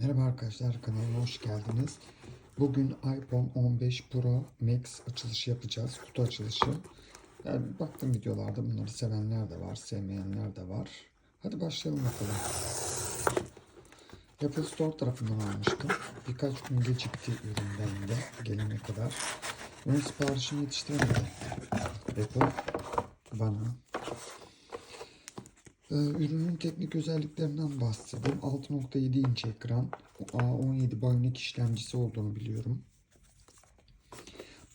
Merhaba arkadaşlar kanalıma hoş geldiniz. Bugün iPhone 15 Pro Max açılışı yapacağız. Kutu açılışı. Yani baktım videolarda bunları sevenler de var, sevmeyenler de var. Hadi başlayalım bakalım. Apple Store tarafından almıştım. Birkaç gün gecikti üründen de gelene kadar. Ön siparişimi yetiştiremedi. Apple bana Ürünün teknik özelliklerinden bahsedeyim. 6.7 inç ekran, A17 Bionic işlemcisi olduğunu biliyorum.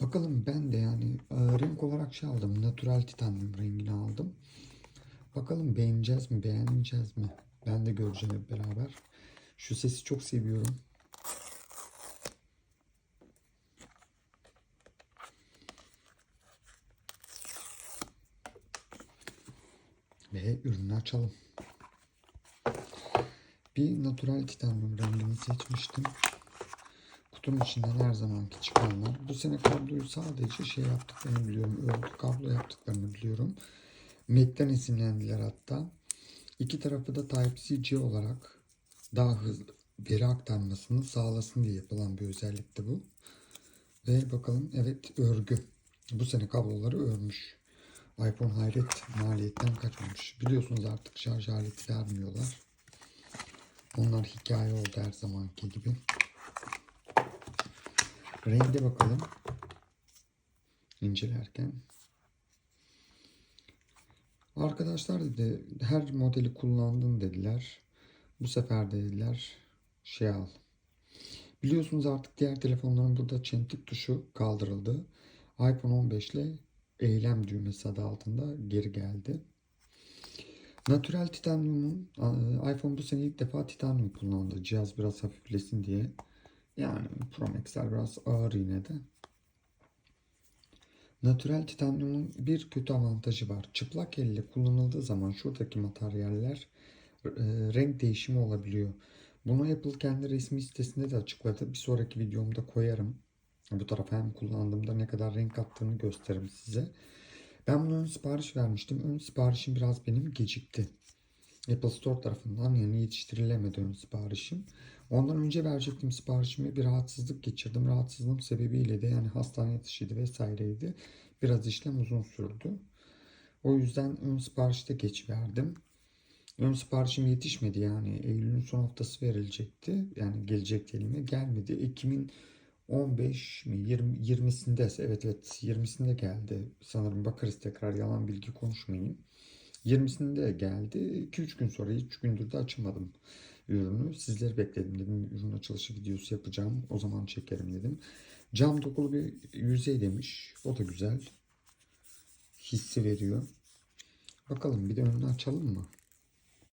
Bakalım ben de yani e, renk olarak şey aldım. Natural titanyum rengini aldım. Bakalım beğeneceğiz mi, beğenmeyeceğiz mi? Ben de göreceğim hep beraber. Şu sesi çok seviyorum. Ve ürünü açalım. Bir natural titanyum rengini seçmiştim. Kutunun içinden her zamanki çıkanlar. Bu sene kabloyu sadece şey yaptıklarını biliyorum. Örgü kablo yaptıklarını biliyorum. Mac'ten esinlendiler hatta. İki tarafı da Type-C olarak daha hızlı veri aktarmasını sağlasın diye yapılan bir özellikti bu. Ve bakalım evet örgü. Bu sene kabloları örmüş iPhone hayret maliyetten kaçmamış. Biliyorsunuz artık şarj aleti vermiyorlar. Onlar hikaye oldu her zamanki gibi. Renge bakalım. İncelerken. Arkadaşlar dedi her modeli kullandın dediler. Bu sefer de dediler şey al. Biliyorsunuz artık diğer telefonların burada çentik tuşu kaldırıldı. iPhone 15 ile eylem düğmesi adı altında geri geldi. Natural titanyumun iPhone bu sene ilk defa titanyum kullandı. Cihaz biraz hafiflesin diye. Yani Pro Max'ler biraz ağır yine de. Natural titanyumun bir kötü avantajı var. Çıplak elle kullanıldığı zaman şuradaki materyaller e, renk değişimi olabiliyor. Bunu Apple kendi resmi sitesinde de açıkladı. Bir sonraki videomda koyarım. Bu tarafa hem kullandığımda ne kadar renk attığını gösteririm size. Ben bunu ön sipariş vermiştim. Ön siparişim biraz benim gecikti. Apple Store tarafından yani yetiştirilemedi ön siparişim. Ondan önce verecektim siparişimi. Bir rahatsızlık geçirdim. Rahatsızlığım sebebiyle de yani hastane yatışıydı vesaireydi. Biraz işlem uzun sürdü. O yüzden ön siparişte geç verdim. Ön siparişim yetişmedi yani. Eylül'ün son haftası verilecekti. Yani gelecekti elime. Gelmedi. Ekim'in 15 mi 20 20'sinde evet evet 20'sinde geldi. Sanırım bakarız tekrar yalan bilgi konuşmayayım. 20'sinde geldi. 2-3 gün sonra 3 gündür de açamadım ürünü. Sizleri bekledim dedim. Ürün açılışı videosu yapacağım. O zaman çekerim dedim. Cam dokulu bir yüzey demiş. O da güzel. Hissi veriyor. Bakalım bir de önünü açalım mı?